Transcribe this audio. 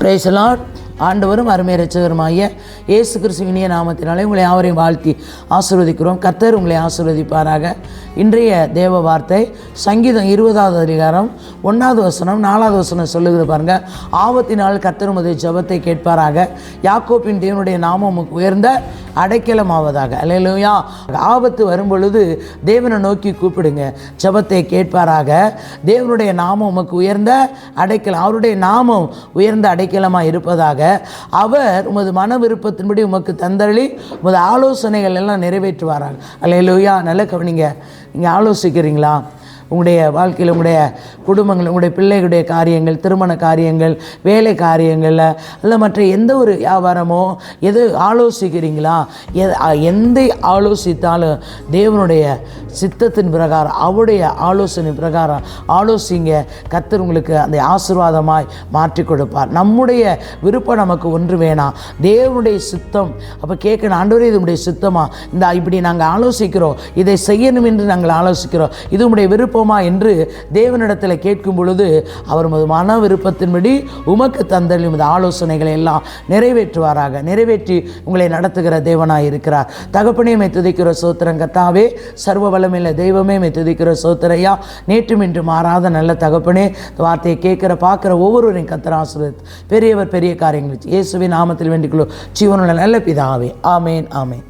பிரேசலாட் ஆண்டவரும் அருமை ரட்சகருமாகிய இயேசு கிறிஸ்து இனிய நாமத்தினாலே உங்களை யாவரையும் வாழ்த்தி ஆசிர்வதிக்கிறோம். கர்த்தர் உங்களை ஆசிர்வதிப்பாராக. இன்றைய தேவ வார்த்தை சங்கீதம் இருபதாவது அதிகாரம் ஒன்றாவது வசனம் நாலாவது வசனம் சொல்லுகிற பாருங்க. ஆபத்தினால் கர்த்தர் உமது ஜெபத்தை கேட்பாராக. யாக்கோப்பின் தேவனுடைய நாமம் உயர்ந்த அடைக்கலமாவதாக. அல்லையா ஆபத்து வரும்பொழுது தேவனை நோக்கி கூப்பிடுங்க. ஜபத்தை கேட்பாராக. தேவனுடைய நாமம் உமக்கு உயர்ந்த அடைக்கலம் அவருடைய நாமம் உயர்ந்த அடைக்கலமாக இருப்பதாக. அவர் உமது மன விருப்பத்தின்படி உமக்கு தந்தளி உமது ஆலோசனைகள் எல்லாம் நிறைவேற்றுவாராங்க அல்லையா நல்ல கவனிங்க. நீங்கள் ஆலோசிக்கிறீங்களா? உங்களுடைய வாழ்க்கையில் உங்களுடைய குடும்பங்கள் உங்களுடைய பிள்ளைகளுடைய காரியங்கள் திருமண காரியங்கள் வேலை காரியங்களில் இல்லை மற்ற எந்த ஒரு வியாபாரமோ எது ஆலோசிக்கிறீங்களா? எந்த ஆலோசித்தாலும் தேவனுடைய சித்தத்தின் பிரகாரம் அவருடைய ஆலோசனை பிரகாரம் ஆலோசிங்க. கர்த்தர் உங்களுக்கு அந்த ஆசீர்வாதமாய் மாற்றி கொடுப்பார். நம்முடைய விருப்பம் நமக்கு ஒன்று வேணாம் தேவனுடைய சித்தம். அப்போ கேட்கணும் ஆண்டவரே இது உடைய இந்த இப்படி நாங்கள் ஆலோசிக்கிறோம் இதை செய்யணும் என்று நாங்கள் ஆலோசிக்கிறோம். இது உடைய விருப்பம் என்று தேவனிடத்தில் கேட்கும் பொழுது அவர் மன விருப்பத்தின்படி உமக்கு தந்தல் உமது ஆலோசனைகளை எல்லாம் நிறைவேற்றுவாராக. நிறைவேற்றி உங்களை நடத்துகிற தேவனாக இருக்கிறார். தகப்பனே மை துதிக்கிற சோத்திரம் கத்தாவே சர்வ வல்லமையில தெய்வமே மை துதிக்கிற சோத்திரையா நேற்றும் இன்று மாறாத நல்ல தகப்பனே வார்த்தையை கேட்கிற பார்க்குற ஒவ்வொருவரையும் கத்திர ஆசிரியர் பெரியவர் பெரிய காரியங்கள் இயேசுவின் நாமத்தில் வேண்டிக்கொள்ளும் ஜீவனுள்ள நல்ல பிதாவே. ஆமேன் ஆமேன்.